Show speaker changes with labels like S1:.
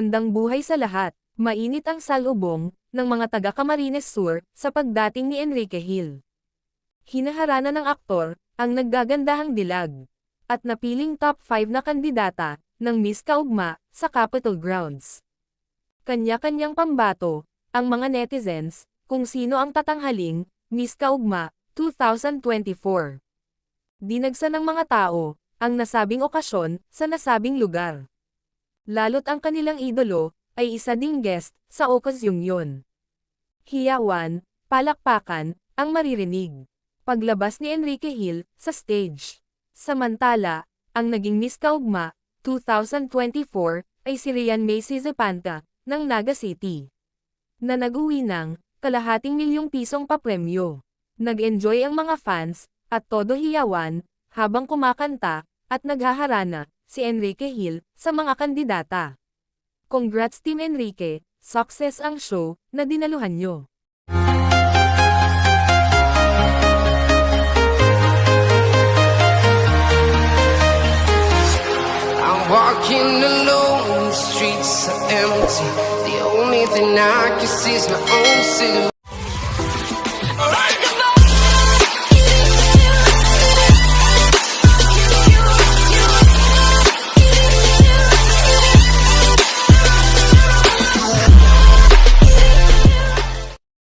S1: Magandang buhay sa lahat. Mainit ang salubong ng mga taga Camarines Sur sa pagdating ni Enrique Hill. Hinaharana ng aktor ang naggagandahang dilag at napiling top 5 na kandidata ng Miss Kaugma sa Capitol Grounds. Kanya-kanyang pambato ang mga netizens kung sino ang tatanghaling Miss Kaugma 2024. Dinagsa ng mga tao ang nasabing okasyon sa nasabing lugar. Lalo't ang kanilang idolo ay isa ding guest sa okasyong yun. Hiyawan, palakpakan, ang maririnig. Paglabas ni Enrique Hill sa stage. Samantala, ang naging Miss Kaugma 2024 ay si Rian May Zepanta ng Naga City. Na nag-uwi ng kalahating milyong pisong papremyo. Nag-enjoy ang mga fans at todo hiyawan habang kumakanta at naghaharana si Enrique Hill sa mga kandidata. Congrats Team Enrique, success ang show na dinaluhan nyo.
S2: I'm walking alone, the streets are empty. The only thing I can see is my own silhouette.